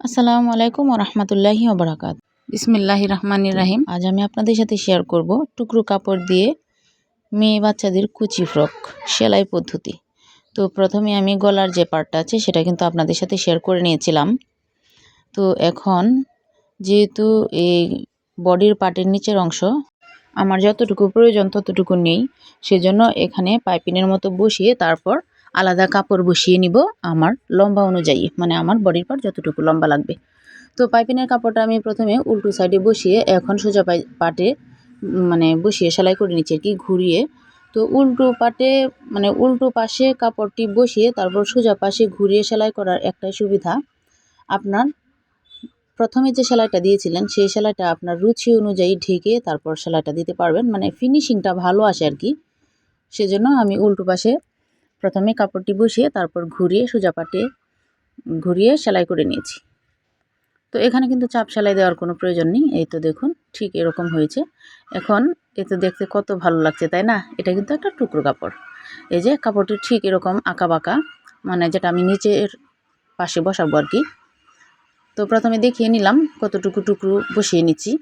আসসালামু আলাইকুম রহমতুল্লাহি ওবরাকাত বিসমিল্লাহি রহমান রাহিম। আজ আমি আপনাদের সাথে শেয়ার করব টুকরো কাপড় দিয়ে মেয়ে বাচ্চাদের কুচি ফ্রক সেলাই পদ্ধতি। তো প্রথমে আমি গলার যে পার্টটা আছে সেটা কিন্তু আপনাদের সাথে শেয়ার করে নিয়েছিলাম। তো এখন যেহেতু এই বডির পার্টের নিচের অংশ আমার যতটুকু প্রয়োজন ততটুকু নেই, সেজন্য এখানে পাইপিনের মতো বসিয়ে তারপর আলাদা কাপড় বসিয়ে নিব আমার লম্বা অনুযায়ী মানে আমার বডির পার্ট যতটুকু লম্বা লাগবে। তো পাইপিনের কাপড়টা আমি প্রথমে উল্টো সাইডে বসিয়ে এখন সোজা পাই পাটে মানে বসিয়ে সেলাই করে নিচ্ছি আর কি, ঘুরিয়ে। তো উল্টো পাটে মানে উল্টো পাশে কাপড়টি বসিয়ে তারপর সোজা পাশে ঘুরিয়ে সেলাই করার একটাই সুবিধা। আপনার প্রথমে যে সেলাইটা দিয়েছিলেন, সেই সেলাইটা আপনার রুচি অনুযায়ী ঢেকে তারপর সেলাইটা দিতে পারবেন। মানে ফিনিশিংটা ভালো আসে আর কি। সেজন্য আমি উল্টো পাশে প্রথমে কাপড়টি বসিয়ে তারপর ঘুরিয়ে, সোজা পাটে ঘুরিয়ে সেলাই করে নিয়েছি। তো এখানে কিন্তু চাপ সেলাই দেওয়ার কোনো প্রয়োজন নেই। এই তো দেখুন, ঠিক এরকম হয়েছে। এখন এ তো দেখতে কত ভালো লাগছে, তাই না? এটা কিন্তু একটা টুকরো কাপড়। এই যে কাপড়টি ঠিক এরকম আঁকা বাঁকা মানে যেটা আমি নিচের পাশে বসাবো আর কি। তো প্রথমে দেখিয়ে নিলাম কতটুকু টুকরো বসিয়ে নিচ্ছি।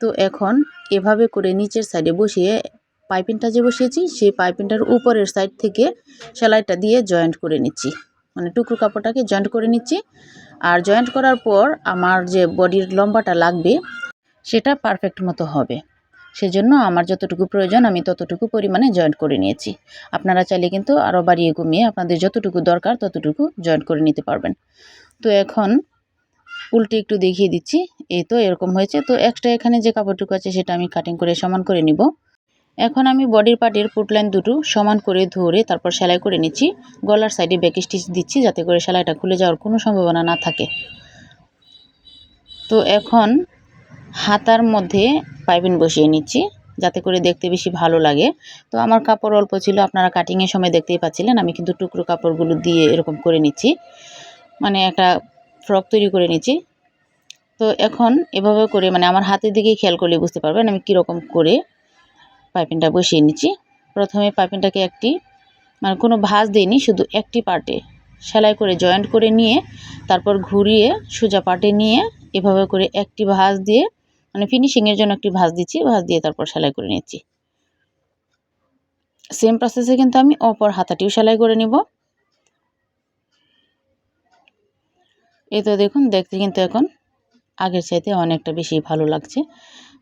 তো এখন এভাবে করে নিচের সাইডে বসিয়ে পাইপিংটা যে বসিয়েছি, সেই পাইপিংটার উপরের সাইড থেকে সেলাইটা দিয়ে জয়েন্ট করে নিচ্ছি। মানে টুকরো কাপড়টাকে জয়েন্ট করে নিচ্ছি। আর জয়েন্ট করার পর আমার যে বডির লম্বাটা লাগবে, সেটা পারফেক্ট মতো হবে। সেজন্য আমার যতটুকু প্রয়োজন, আমি ততটুকু পরিমাণে জয়েন্ট করে নিয়েছি। আপনারা চাইলে কিন্তু আরও বাড়িয়ে কমিয়ে আপনাদের যতটুকু দরকার, ততটুকু জয়েন্ট করে নিতে পারবেন। তো এখন উল্টে একটু দেখিয়ে দিচ্ছি। এই তো এরকম হয়েছে। তো এক্সট্রা এখানে যে কাপড়টুকু আছে, সেটা আমি কাটিং করে সমান করে নিব। এখন আমি বডির পার্টের পুটলাইন দুটো সমান করে ধরে তারপর সেলাই করে নিচ্ছি। গলার সাইডে ব্যাক স্টিচ দিচ্ছি যাতে করে সেলাইটা খুলে যাওয়ার কোনো সম্ভাবনা না থাকে। তো এখন হাতার মধ্যে পাইপিন বসিয়ে নিচ্ছি যাতে করে দেখতে বেশি ভালো লাগে। তো আমার কাপড় অল্প ছিল, আপনারা কাটিংয়ের সময় দেখতেই পাচ্ছিলেন, আমি কিন্তু টুকরো কাপড়গুলো দিয়ে এরকম করে নিচ্ছি। মানে একটা ফ্রক তৈরি করে নিচ্ছি। তো এখন এভাবে করে মানে আমার হাতের দিকেই খেয়াল করলে বুঝতে পারবেন আমি কীরকম করে পাইপিংটা বসিয়ে নিচ্ছি। প্রথমে পাইপিংটাকে একটি মানে কোনো ভাঁজ দিইনি, শুধু একটি পার্টে সেলাই করে জয়েন্ট করে নিয়ে, তারপর ঘুরিয়ে, সোজা পার্টে নিয়ে, এভাবে করে একটি ভাঁজ দিয়ে মানে ফিনিশিংয়ের জন্য একটি ভাঁজ দিচ্ছি, ভাঁজ দিয়ে তারপর সেলাই করে নিচ্ছি। সেম প্রসেসে কিন্তু আমি অপর হাতাটিও সেলাই করে নিব। এই তো দেখুন, দেখতে কিন্তু এখন আগের চাইতে অনেকটা বেশি ভালো লাগছে।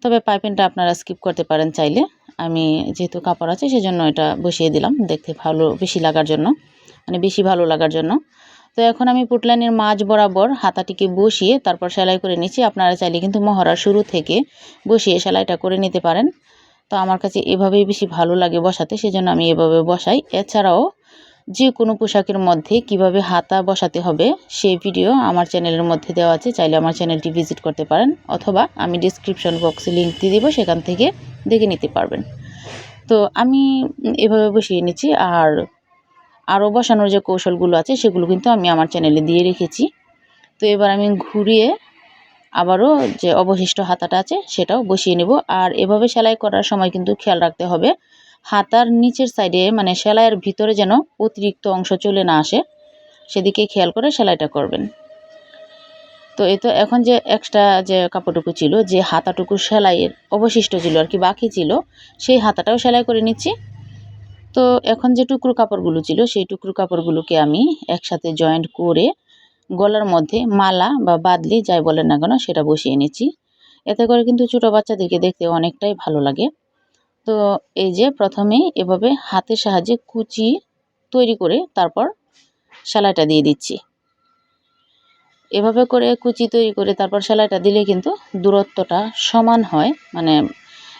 তবে পাইপিংটা আপনারা স্কিপ করতে পারেন চাইলে। আমি যেহেতু কাপড় আছে, সেজন্য এটা বসিয়ে দিলাম। দেখতে ভালো, বেশি লাগার জন্য মানে বেশি ভালো লাগার জন্য। তো এখন আমি পুটলাইনের মাঝ বরাবর হাতাটিকে বসিয়ে তারপর সেলাই করে নিচ্ছি। আপনারা চাইলে কিন্তু মহড়ার শুরু থেকে বসিয়ে সেলাইটা করে নিতে পারেন। তো আমার কাছে এভাবেই বেশি ভালো লাগে বসাতে, সেজন্য আমি এভাবে বসাই। এছাড়াও যে কোনো পোশাকের মধ্যে কীভাবে হাতা বসাতে হবে সেই ভিডিও আমার চ্যানেলের মধ্যে দেওয়া আছে। চাইলে আমার চ্যানেলটি ভিজিট করতে পারেন অথবা আমি ডিসক্রিপশন বক্সে লিঙ্ক দিয়ে দেবো, সেখান থেকে দেখে নিতে পারবেন। তো আমি এভাবে বসিয়ে নিচ্ছি। আর আরও বসানোর যে কৌশলগুলো আছে, সেগুলো কিন্তু আমি আমার চ্যানেলে দিয়ে রেখেছি। তো এবার আমি ঘুরিয়ে আবারও যে অবশিষ্ট হাতাটা আছে, সেটাও বসিয়ে নেব। আর এভাবে সেলাই করার সময় কিন্তু খেয়াল রাখতে হবে হাতার নিচের সাইডে মানে সেলাইয়ের ভিতরে যেন অতিরিক্ত অংশ চলে না আসে, সেদিকে খেয়াল করে সেলাইটা করবেন। তো এ তো এখন যে এক্সট্রা যে কাপড়টুকু ছিল, যে হাতাটুকু সেলাইয়ের অবশিষ্ট ছিল আর কি বাকি ছিল, সেই হাতাটাও সেলাই করে নিচ্ছি। তো এখন যে টুকরো কাপড়গুলো ছিল, সেই টুকরো কাপড়গুলোকে আমি একসাথে জয়েন্ট করে গলার মধ্যে মালা বা বাদলি যাই বলেন না কেন, সেটা বসিয়ে নিচ্ছি। এতে করে কিন্তু ছোটো বাচ্চাদেরকে দেখতে অনেকটাই ভালো লাগে। তো এই যে প্রথমে এভাবে হাতের সাহায্যে কুচি তৈরি করে তারপর সেলাইটা দিয়ে দিচ্ছি। এভাবে করে কুচি তৈরি করে তারপর সেলাইটা দিলে কিন্তু দূরত্বটা সমান হয়। মানে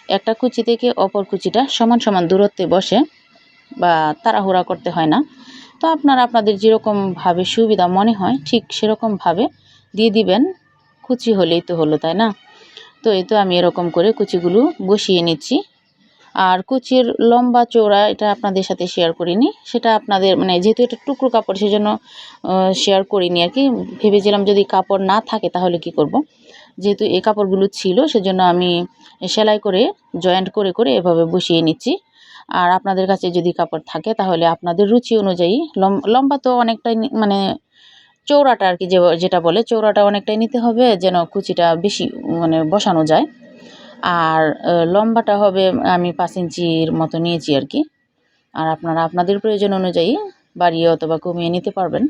একটা কুচি থেকে অপর কুচিটা সমান সমান দূরত্বে বসে বা তাড়াহুড়া করতে হয় না। তো আপনারা আপনাদের যেরকমভাবে সুবিধা মনে হয় ঠিক সেরকমভাবে দিয়ে দিবেন। কুচি হলেই তো হলো, তাই না? তো এই তো আমি এরকম করে কুচিগুলো বসিয়ে নিচ্ছি। আর কুচির লম্বা চৌড়া এটা আপনাদের সাথে শেয়ার করিনি। সেটা আপনাদের মানে যেহেতু এটা টুকরো কাপড়, সেজন্য শেয়ার করিনি আর কি। ভেবেছিলাম যদি কাপড় না থাকে তাহলে কি করব। যেহেতু এই কাপড়গুলো ছিল, সেজন্য আমি সেলাই করে জয়েন্ট করে করে এভাবে বসিয়ে নিচ্ছি। আর আপনাদের কাছে যদি কাপড় থাকে, তাহলে আপনাদের রুচি অনুযায়ী লম্বা তো অনেকটাই মানে চৌড়াটা আর কি যেটা বলে চৌড়াটা অনেকটাই নিতে হবে, যেন কুচিটা বেশি মানে বসানো যায়। আর লম্বাটা হবে আমি পাঁচ ইঞ্চির মতো নিয়েছি আর কি। আর আপনারা আপনাদের প্রয়োজন অনুযায়ী বাড়িয়ে অথবা কমিয়ে নিতে পারবেন।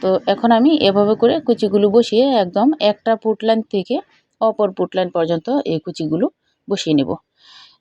তো এখন আমি এভাবে করে কুচিগুলো বসিয়ে একদম একটা পুটলাইন থেকে অপর পুটলাইন পর্যন্ত এই কুচিগুলো বসিয়ে নেব।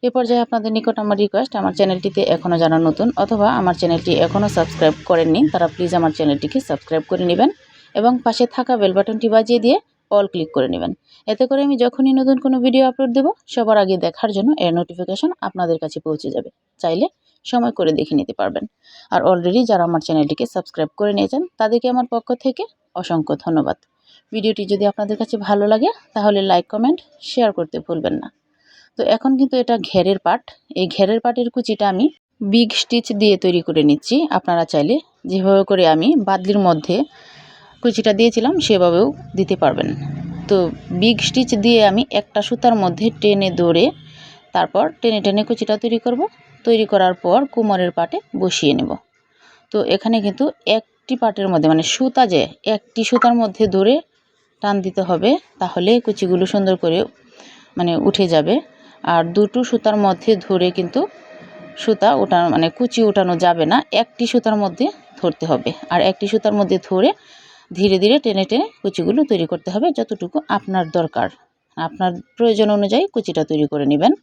এ পর্যায়ে আপনাদের নিকট আমার রিকোয়েস্ট আমার চ্যানেলটিতে এখনও যারা নতুন অথবা আমার চ্যানেলটি এখনও সাবস্ক্রাইব করেননি, তারা প্লিজ আমার চ্যানেলটিকে সাবস্ক্রাইব করে নেবেন এবং পাশে থাকা বেল বাটনটি বাজিয়ে দিয়ে অল ক্লিক করে নেবেন। এতে করে আমি যখনই নতুন কোনো ভিডিও আপলোড দেব, সবার আগে দেখার জন্য এর নোটিফিকেশন আপনাদের কাছে পৌঁছে যাবে। চাইলে সময় করে দেখে নিতে পারবেন। আর অলরেডি যারা আমার চ্যানেলটিকে সাবস্ক্রাইব করে নিয়েছেন, তাদেরকে আমার পক্ষ থেকে অসংখ্য ধন্যবাদ। ভিডিওটি যদি আপনাদের কাছে ভালো লাগে, তাহলে লাইক কমেন্ট শেয়ার করতে ভুলবেন না। তো এখন কিন্তু এটা ঘেরের পাট। এই ঘেরের পাটের কুচিটা আমি বিগ স্টিচ দিয়ে তৈরি করে নিচ্ছি। আপনারা চাইলে যেভাবে করে আমি বাদলির মধ্যে কুচিটা দিয়েছিলাম, সেভাবেও দিতে পারবেন। তো বিগ স্টিচ দিয়ে আমি একটা সুতার মধ্যে টেনে ধরে তারপর টেনে টেনে কুচিটা তৈরি করব। তৈরি করার পর কুমোরের পাটে বসিয়ে নেব। তো এখানে কিন্তু একটি পাটের মধ্যে মানে সুতা যে, একটি সুতার মধ্যে ধরে টান দিতে হবে, তাহলে কুচিগুলো সুন্দর করে মানে উঠে যাবে। আর দুটো সুতার মধ্যে ধরে কিন্তু সুতা ওঠানো মানে কুচি ওঠানো যাবে না, একটি সুতার মধ্যে ধরতে হবে। আর একটি সুতার মধ্যে ধরে ধীরে ধীরে টেনে টেনে কুচিগুলো তৈরি করতে হবে যতটুকু আপনার দরকার। আপনার প্রয়োজন অনুযায়ী কুচিটা তৈরি করে নেবেন।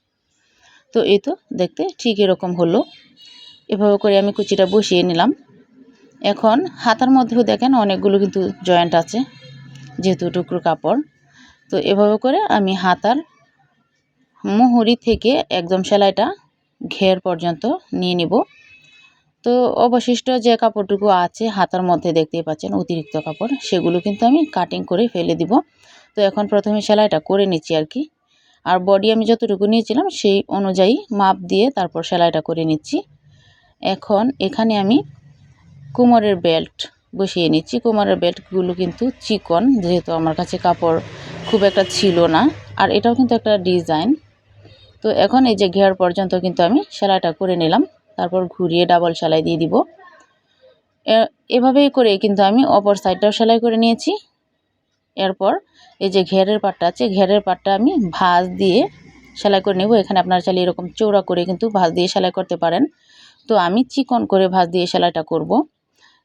তো এই তো দেখতে ঠিক এরকম হলো। এভাবে করে আমি কুচিটা বসিয়ে নিলাম। এখন হাতার মধ্যেও দেখেন অনেকগুলো কিন্তু জয়েন্ট আছে, যেহেতু টুকরো কাপড়। তো এভাবে করে আমি হাতার মুহুরি থেকে একদম সেলাইটা ঘের পর্যন্ত নিয়ে নিব। তো অবশিষ্ট যে কাপড়টুকু আছে হাতার মধ্যে দেখতেই পাচ্ছেন, অতিরিক্ত কাপড়, সেগুলো কিন্তু আমি কাটিং করে ফেলে দিব। তো এখন প্রথমে সেলাইটা করে নিচ্ছি আর কি। আর বডি আমি যতটুকু নিয়েছিলাম সেই অনুযায়ী মাপ দিয়ে তারপর সেলাইটা করে নিচ্ছি। এখন এখানে আমি কোমরের বেল্ট বসিয়ে নিচ্ছি। কোমরের বেল্টগুলো কিন্তু চিকন, যেহেতু আমার কাছে কাপড় খুব একটা ছিল না। আর এটাও কিন্তু একটা ডিজাইন তো এখন এই যে ঘেয়ার পর্যন্ত কিন্তু আমি সেলাইটা করে নিলাম। তারপর ঘুরিয়ে ডাবল সেলাই দিয়ে দিব। এভাবেই করে কিন্তু আমি অপর সাইডটাও সেলাই করে নিয়েছি। এরপর এই যে ঘেরের পাটটা আছে, ঘেরের পাটটা আমি ভাঁজ দিয়ে সেলাই করে নেব। এখানে আপনারা চাইলে এরকম চৌড়া করে কিন্তু ভাঁজ দিয়ে সেলাই করতে পারেন। তো আমি চিকন করে ভাঁজ দিয়ে সেলাইটা করব।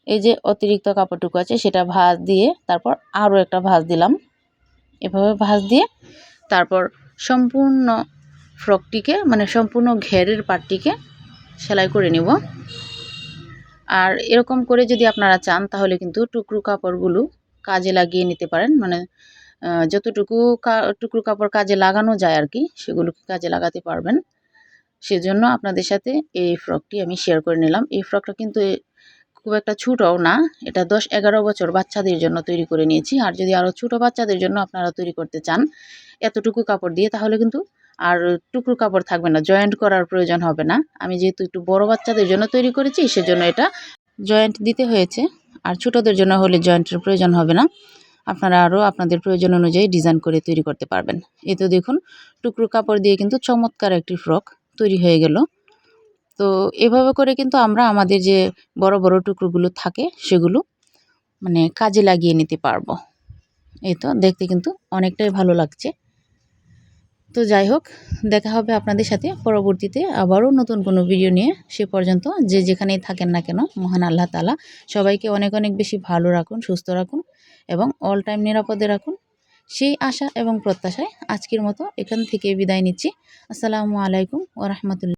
এই যে অতিরিক্ত কাপড়টুকু আছে, সেটা ভাঁজ দিয়ে তারপর আরও একটা ভাঁজ দিলাম। এভাবে ভাঁজ দিয়ে তারপর সম্পূর্ণ ফ্রকটিকে মানে সম্পূর্ণ ঘেরের পাটটিকে সেলাই করে নেব। আর এরকম করে যদি আপনারা চান, তাহলে কিন্তু টুকরো কাপড়গুলো কাজে লাগিয়ে নিতে পারেন। মানে যতটুকু টুকরো কাপড় কাজে লাগানো যায় আর কি সেগুলোকে কাজে লাগাতে পারবেন। সেজন্য আপনাদের সাথে এই ফ্রকটি আমি শেয়ার করে নিলাম। এই ফ্রকটা কিন্তু খুব একটা ছোটও না, এটা দশ এগারো বছর বাচ্চাদের জন্য তৈরি করে নিয়েছি। আর যদি আরও ছোটো বাচ্চাদের জন্য আপনারা তৈরি করতে চান, এতটুকু কাপড় দিয়ে, তাহলে কিন্তু আর টুকরো কাপড় থাকবে না, জয়েন্ট করার প্রয়োজন হবে না। আমি যেহেতু একটু বড় বাচ্চাদের জন্য তৈরি করেছি, সেজন্য এটা জয়েন্ট দিতে হয়েছে। আর ছোটোদের জন্য হলে জয়েন্টের প্রয়োজন হবে না। আপনারা আরও আপনাদের প্রয়োজন অনুযায়ী ডিজাইন করে তৈরি করতে পারবেন। এ তো দেখুন, টুকরো কাপড় দিয়ে কিন্তু চমৎকার একটি ফ্রক তৈরি হয়ে গেল। তো এভাবে করে কিন্তু আমরা আমাদের যে বড় বড় টুকরোগুলো থাকে, সেগুলো মানে কাজে লাগিয়ে নিতে পারব। এই তো দেখতে কিন্তু অনেকটাই ভালো লাগছে। তো যাই হোক, দেখা হবে আপনাদের সাথে পরবর্তীতে আবারও নতুন কোনো ভিডিও নিয়ে। সে পর্যন্ত যে যেখানেই থাকেন না কেন, মহান আল্লাহ তালা সবাইকে অনেক অনেক বেশি ভালো রাখুন, সুস্থ রাখুন এবং অল টাইম নিরাপদে রাখুন। সেই আশা এবং প্রত্যাশায় আজকের মতো এখান থেকে বিদায় নিচ্ছি। আসসালামু আলাইকুম ওরহমতুল্লা